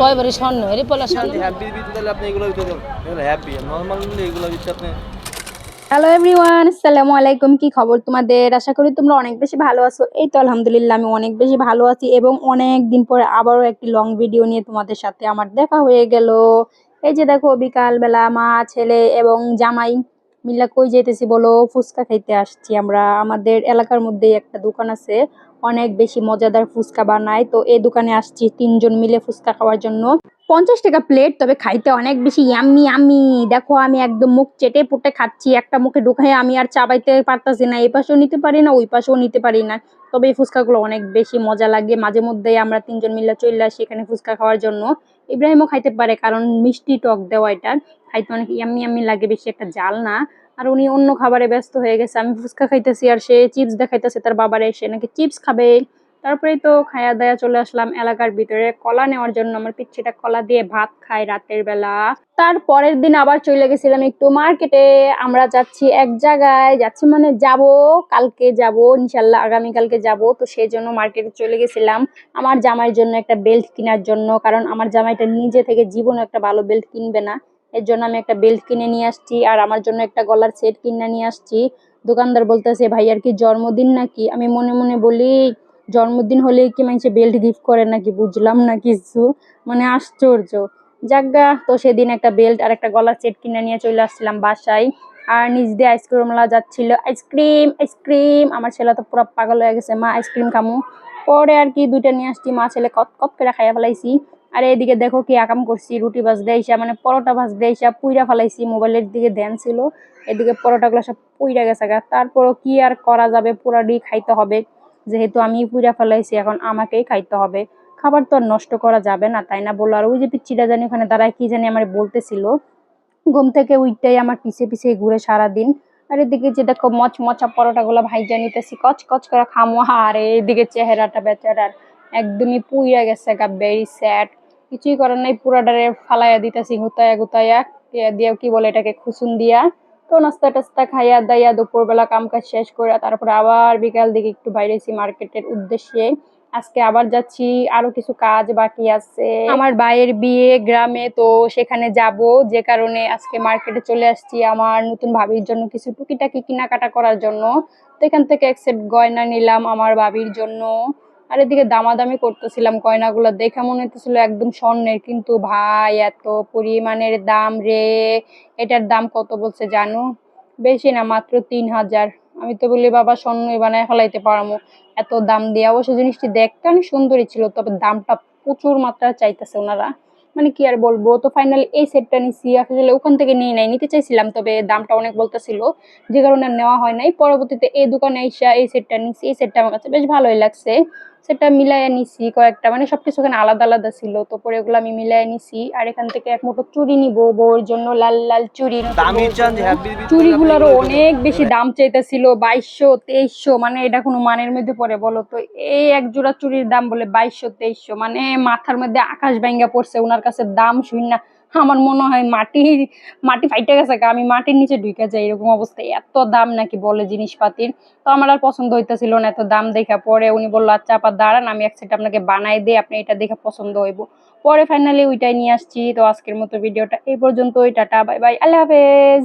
কয় বারে স্বর্ণ? এর পলা স্বর্ণ। হ্যাপি দিতে তাহলে আপনি এগুলো দিতে এগুলো হ্যাপি নর্মাল নিলে এগুলো দিতে আপনি হ্যালো এভরিওয়ান আসসালামু আলাইকুম। কি খবর তোমাদের? আশা করি তোমরা অনেক বেশি ভালো আছো। এই তো আলহামদুলিল্লাহ আমি অনেক বেশি ভালো আছি এবং অনেক দিন পরে আবারও একটি লং ভিডিও নিয়ে তোমাদের সাথে আমার দেখা হয়ে গেল। এই যে দেখো বিকালবেলা মা ছেলে এবং জামাই মিল্লা কই যেতেছি বলো, ফুচকা খাইতে আসছি আমরা। আমাদের এলাকার মধ্যে একটা দোকান আছে, অনেক বেশি মজাদার ফুচকা বানায়। তো এই দোকানে আসছি তিনজন মিলে ফুচকা খাওয়ার জন্য। পঞ্চাশ টাকা প্লেট তবে খাইতে অনেক বেশি ইয়াম্মি আমি দেখো, আমি একদম মুখ চেটে পুটে খাচ্ছি, একটা মুখে ঢুকাই আমি আর চাবাইতে পারতাছি না। এই পাশেও নিতে পারি না, ওই পাশেও নিতে পারি না। তবে এই ফুচকাগুলো অনেক বেশি মজা লাগে। মাঝে মধ্যেই আমরা তিনজন মিলে চলে আসি এখানে ফুচকা খাওয়ার জন্য। ইব্রাহিমও খাইতে পারে, কারণ মিষ্টি টক দেওয়া এটা। খাইতে অনেক ইয়াম্মি ইয়াম্মি লাগে, বেশি একটা জাল না। আর উনি অন্য খাবারে ব্যস্ত হয়ে গেছে। আমি ফুচকা খাইতেছি আর সে চিপস দেখাইতেছে, তার বাবারে এসে নাকি চিপস খাবে। তারপরেই তো খায়া দায়া চলে আসলাম এলাকার ভিতরে। কলা নেওয়ার জন্য আমার পিচ্ছিটা কলা দিয়ে ভাত খাই রাতের বেলা। তার পরের দিন আবার চলে গেছিলাম একটু মার্কেটে আমরা যাচ্ছি এক জায়গায়, যাচ্ছি মানে যাব, কালকে যাব, ইনশাল্লাহ আগামীকালকে যাব। তো সেই জন্য মার্কেটে চলে গেছিলাম। আমার জামাইয়ের জন্য একটা বেল্ট কেনার জন্য, কারণ আমার জামাইটা নিজে থেকে জীবনে একটা ভালো বেল্ট কিনবে না। এর জন্য আমি একটা বেল্ট কিনে নিয়ে আসছি আর আমার জন্য একটা গলার সেট কিনে নিয়ে আসছি। দোকানদার বলতেছে, ভাইয়ার কি জন্মদিন নাকি? আমি মনে মনে বলি জন্মদিন হলে কি মানুষে বেল্ট গিফট করে নাকি বুঝলাম না কিছু। মানে আশ্চর্য। যাজ্ঞা তো সেদিন একটা বেল্ট আর একটা গলার সেট কিনে নিয়ে চলে আসছিলাম বাসায়। আর নিজ দিয়ে আইসক্রিমলা যাচ্ছিল। আইসক্রিম আইসক্রিম আমার ছেলে তো পুরো পাগল হয়ে গেছে। মা আইসক্রিম খামু। পরে আর কি দুইটা নিয়ে আসছি। মা, ছেলে কত কত করে খাইয়া ফেলাইছি। আর এইদিকে দেখো কি আকাম করছি। রুটি ভাজ দেয়সা মানে পরোটা ভাজ দেয়সা পুইরা ফেলাইছি। মোবাইলের দিকে ধ্যান ছিল। এদিকে পরোটাগুলো সব পুইরা গেছে গা। তারপরও কি আর করা যাবে? পুরাডি খাইতে হবে। যেহেতু আমি পুইরা ফেলাইছি, এখন আমাকেই খাইতে হবে। খাবার তো আর নষ্ট করা যাবে না, তাই না বলল আর ওই যে পিচ্ছিটা জানি ওখানে দাঁড়ায় কি জানি আমার বলতেছিল, ঘুম থেকে উইটাই আমার পিছে পিছে ঘুরে সারাদিন। আর এদিকে যে দেখো মচ মচা পরোটাগুলো ভাইজা নিতেছি, কচ কচ করে খামো। আর এদিকে চেহারাটা বেচারার একদমই পুইরা গেছে গা ভেরি স্যাড কিছুই করার নাই, পুরাটারে ফালাইয়া দিতেছি গুতায়া গুতায়া দিয়ে, কি বলে এটাকে, খুসুন দিয়া। তো নাস্তা টাস্তা খাইয়া দাইয়া দুপুরবেলা কাজ শেষ করে তারপরে আবার বিকাল দিকে একটু বাইরেছি মার্কেটের উদ্দেশ্যে। আজকে আবার যাচ্ছি, আরও কিছু কাজ বাকি আছে। আমার ভাইয়ের বিয়ে গ্রামে, তো সেখানে যাব। যে কারণে আজকে মার্কেটে চলে আসছি আমার নতুন ভাবির জন্য কিছু টুকিটাকি কেনাকাটা করার জন্য। তো এখান থেকে এক সেট গয়না নিলাম আমার ভাবির জন্য। আর এদিকে দামাদামি করতেছিলাম গয়নাগুলো দেখে মনে হতেছিল একদম স্বর্ণের, কিন্তু ভাই এত পরিমাণের দাম রে, এটার দাম কত বলছে জানো? বেশি না, মাত্র তিন হাজার। আমি তো বলি, বাবা স্বর্ণই বানায় ফেলাইতে পারব এত দাম দিয়ে অবশ্য জিনিসটি দেখতে অনেক সুন্দরই ছিল, তবে দামটা প্রচুর মাত্রা চাইতেছে ওনারা। মানে কি আর বলব, তো ফাইনালি এই সেটটা নিছি, আসলে ওখান থেকে নিয়ে নাই, নিতে চাইছিলাম, তবে দামটা অনেক বলতেছিল, যে কারণে নেওয়া হয় নাই। পরবর্তীতে এই দোকানে এসে এই সেটটা নিছি, এই সেটটা আমার কাছে বেশ ভালোই লাগছে। সেটা মিলাইয়া নিছি কয়েকটা মানে সবকিছু এখানে আলাদা আলাদা ছিল তো পরে ওগুলো আমি মিলাইয়া নিছি আর এখান থেকে এক মুঠো চুড়ি নিব বউর জন্য লাল লাল চুড়ি চুড়িগুলোরও অনেক বেশি দাম চাইতেছিল বাইশশো তেইশশো মানে এটা কোনো মানের মধ্যে পড়ে বলো তো? এই এক জোড়া চুড়ির দাম বলে বাইশশো তেইশশো মানে মাথার মধ্যে আকাশ ভাঙ্গা পড়ছে ওনার কাছে দাম শুন না আমার মনে হয় মাটি মাটি ফাইটে গেছে আমি মাটির নিচে ঢুকে যাই, এরকম অবস্থায়। এত দাম নাকি বলে জিনিসপাতির। তো আমার আর পছন্দ হইতেছিল না, এত দাম দেখা পরে উনি বলল আচ্ছা আপা, দাঁড়ান, আমি এক সেট আপনাকে বানাই দিই, আপনি এটা দেখে পছন্দ হইব। পরে ফাইনালি ওইটাই নিয়ে আসছি। তো আজকের মতো ভিডিওটা এই পর্যন্তই, টাটা, বাই বাই, আল্লাহ হাফেজ।